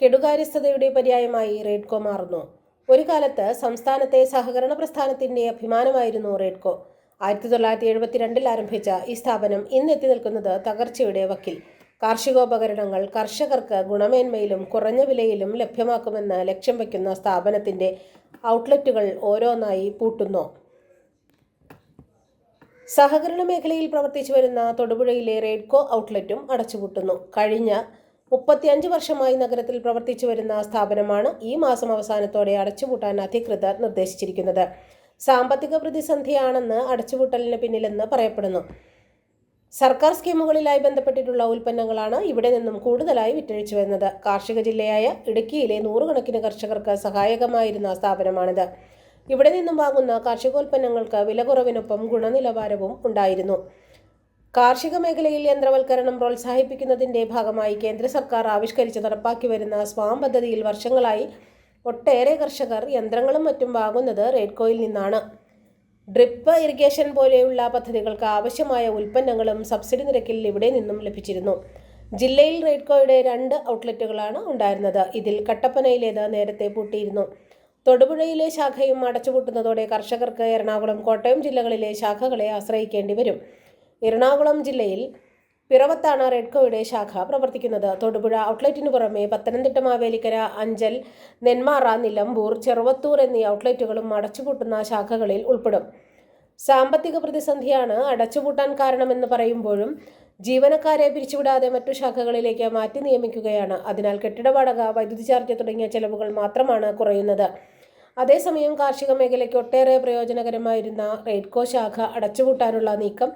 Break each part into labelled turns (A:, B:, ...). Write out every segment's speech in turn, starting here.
A: കെടുകാര്യസ്ഥതയുടെ പര്യായമായി റേഡ്കോ മാറുന്നു. ഒരു കാലത്ത് സംസ്ഥാനത്തെ സഹകരണ പ്രസ്ഥാനത്തിന്റെ അഭിമാനമായിരുന്നു റേഡ്കോ. ആയിരത്തി തൊള്ളായിരത്തി എഴുപത്തിരണ്ടിൽ ആരംഭിച്ച ഈ സ്ഥാപനം ഇന്ന് എത്തി നിൽക്കുന്നത് തകർച്ചയുടെ വക്കിൽ. കാർഷികോപകരണങ്ങൾ കർഷകർക്ക് ഗുണമേന്മയിലും കുറഞ്ഞ വിലയിലും ലഭ്യമാക്കുമെന്ന് ലക്ഷ്യം വയ്ക്കുന്ന സ്ഥാപനത്തിന്റെ ഔട്ട്ലെറ്റുകൾ ഓരോന്നായി പൂട്ടുന്നു. സഹകരണ മേഖലയിൽ പ്രവർത്തിച്ചു വരുന്ന തൊടുപുഴയിലെ റേഡ്കോ ഔട്ട്ലെറ്റും അടച്ചുപൂട്ടുന്നു. കഴിഞ്ഞ മുപ്പത്തിയഞ്ച് വർഷമായി നഗരത്തിൽ പ്രവർത്തിച്ചു വരുന്ന സ്ഥാപനമാണ് ഈ മാസം അവസാനത്തോടെ അടച്ചുപൂട്ടാൻ അധികൃതർ നിർദ്ദേശിച്ചിരിക്കുന്നത്. സാമ്പത്തിക പ്രതിസന്ധിയാണെന്ന് അടച്ചുപൂട്ടലിന് പിന്നിലെന്ന് പറയപ്പെടുന്നു. സർക്കാർ സ്കീമുകളിലായി ബന്ധപ്പെട്ടിട്ടുള്ള ഉൽപ്പന്നങ്ങളാണ് ഇവിടെ നിന്നും കൂടുതലായി വിറ്റഴിച്ചു വരുന്നത്. കാർഷിക ജില്ലയായ ഇടുക്കിയിലെ നൂറുകണക്കിന് കർഷകർക്ക് സഹായകമായിരുന്ന സ്ഥാപനമാണിത്. ഇവിടെ നിന്നും വാങ്ങുന്ന കാർഷികോൽപ്പന്നങ്ങൾക്ക് വില കുറവിനൊപ്പം ഗുണനിലവാരവും ഉണ്ടായിരുന്നു. കാർഷിക മേഖലയിൽ യന്ത്രവൽക്കരണം പ്രോത്സാഹിപ്പിക്കുന്നതിന്റെ ഭാഗമായി കേന്ദ്ര സർക്കാർ ആവിഷ്കരിച്ച് നടപ്പാക്കി വരുന്ന സ്വാം പദ്ധതിയിൽ വർഷങ്ങളായി ഒട്ടേറെ കർഷകർ യന്ത്രങ്ങളും മറ്റും വാങ്ങുന്നത് റേഡ്കോയിൽ നിന്നാണ്. ഡ്രിപ്പ് ഇറിഗേഷൻ പോലെയുള്ള പദ്ധതികൾക്ക് ആവശ്യമായ ഉൽപ്പന്നങ്ങളും സബ്സിഡി നിരക്കിൽ ഇവിടെ നിന്നും ലഭിച്ചിരുന്നു. ജില്ലയിൽ റേഡ്കോയുടെ രണ്ട് ഔട്ട്ലെറ്റുകളാണ് ഉണ്ടായിരുന്നത്. ഇതിൽ കട്ടപ്പനയിലേത് നേരത്തെ പൂട്ടിയിരുന്നു. തൊടുപുഴയിലെ ശാഖയും അടച്ചുപൂട്ടുന്നതോടെ കർഷകർക്ക് എറണാകുളം കോട്ടയം ജില്ലകളിലെ ശാഖകളെ ആശ്രയിക്കേണ്ടി വരും. എറണാകുളം ജില്ലയിൽ പിറവത്താണ് റെഡ്കോയുടെ ശാഖ പ്രവർത്തിക്കുന്നത്. തൊടുപുഴ ഔട്ട്ലെറ്റിനു പുറമെ പത്തനംതിട്ട മാവേലിക്കര അഞ്ചൽ നെന്മാറ നിലമ്പൂർ ചെറുവത്തൂർ എന്നീ ഔട്ട്ലെറ്റുകളും അടച്ചുപൂട്ടുന്ന ശാഖകളിൽ ഉൾപ്പെടും. സാമ്പത്തിക പ്രതിസന്ധിയാണ് അടച്ചുപൂട്ടാൻ കാരണമെന്ന് പറയുമ്പോഴും ജീവനക്കാരെ പിരിച്ചുവിടാതെ മറ്റു ശാഖകളിലേക്ക് മാറ്റി നിയമിക്കുകയാണ്. അതിനാൽ കെട്ടിട വാടക വൈദ്യുതി ചാർജ് തുടങ്ങിയ ചെലവുകൾ മാത്രമാണ് കുറയുന്നത്. അതേസമയം കാർഷിക മേഖലയ്ക്ക് ഒട്ടേറെ പ്രയോജനകരമായിരുന്ന റെയ്ഡ്കോ ശാഖ അടച്ചുപൂട്ടാനുള്ള നീക്കം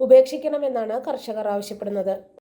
A: ഉപേക്ഷിക്കണമെന്നാണ് കർഷകർ ആവശ്യപ്പെടുന്നത്